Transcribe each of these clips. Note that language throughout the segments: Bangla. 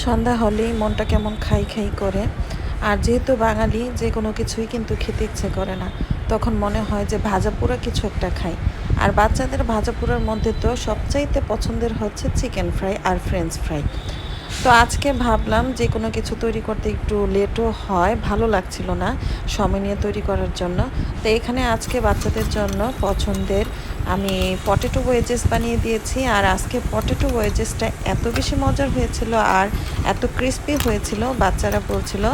সন্ধ্যা হলেই মনটা কেমন খাই খাই করে। আর যেহেতু বাঙালি, যে কোনো কিছুই কিন্তু খেতে ইচ্ছে করে না। তখন মনে হয় যে ভাজা পোড়া কিছু একটা খাই। আর বাচ্চাদের ভাজা পোড়ার মধ্যে তো সবচাইতে পছন্দের হচ্ছে চিকেন ফ্রাই আর ফ্রেঞ্চ ফ্রাই। তো আজকে ভাবলাম যে কোনো কিছু তৈরি করতে একটু লেটও হয়, ভালো লাগছিল না সময় নিয়ে তৈরি করার জন্য। তো এখানে আজকে বাচ্চাদের জন্য পছন্দের আমি পটেটো ওয়েজেস বানিয়ে দিয়েছি আর আজকে পটেটো ওয়েজেসটা এত বেশি মজার হয়েছিল আর এত ক্রিস্পি হয়েছিল, বাচ্চারা বলছিল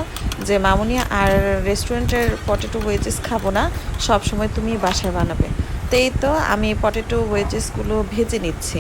যে, মামুনি, আর রেস্টুরেন্টের পটেটো ওয়েজেস খাব না সব সময় তুমি বাসায় বানাবে। তো এই তো আমি পটেটো ওয়েজেসগুলো ভেজে নিচ্ছি।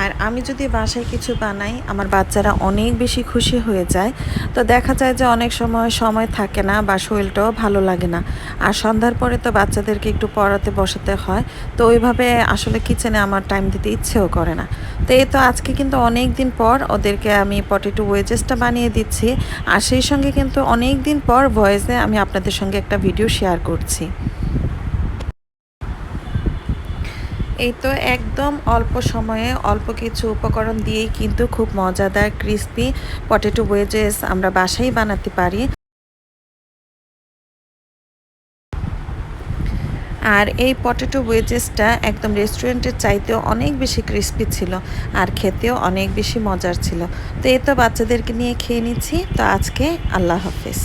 আর আমি যদি বাসায় কিছু বানাই, আমার বাচ্চারা অনেক বেশি খুশি হয়ে যায়। তো দেখা যায় যে অনেক সময় সময় থাকে না বা শরীরটাও ভালো লাগে না। আর সন্ধ্যার পরে তো বাচ্চাদেরকে একটু পড়াতে বসাতে হয়। তো ওইভাবে আসলে কিচেনে আমার টাইম দিতে ইচ্ছেও করে না। তো এই তো আজকে কিন্তু অনেক দিন পর ওদেরকে আমি পটেটো ওয়েজেসটা বানিয়ে দিচ্ছি। আর সেই সঙ্গে কিন্তু অনেক দিন পর ভয়েসে আমি আপনাদের সঙ্গে একটা ভিডিও শেয়ার করছি। এই তো একদম অল্প সময়ে অল্প কিছু উপকরণ দিয়েই কিন্তু খুব মজাদার ক্রিস্পি পটেটো ওয়েজেস আমরা বাসায় বানাতে পারি। আর এই পটেটো ওয়েজেসটা একদম রেস্টুরেন্টের চাইতেও অনেক বেশি ক্রিস্পি ছিল আর খেতেও অনেক বেশি মজার ছিল। তো এই তো বাচ্চাদেরকে নিয়ে খেয়ে নিচ্ছি। তো আজকে আল্লাহ হাফিজ।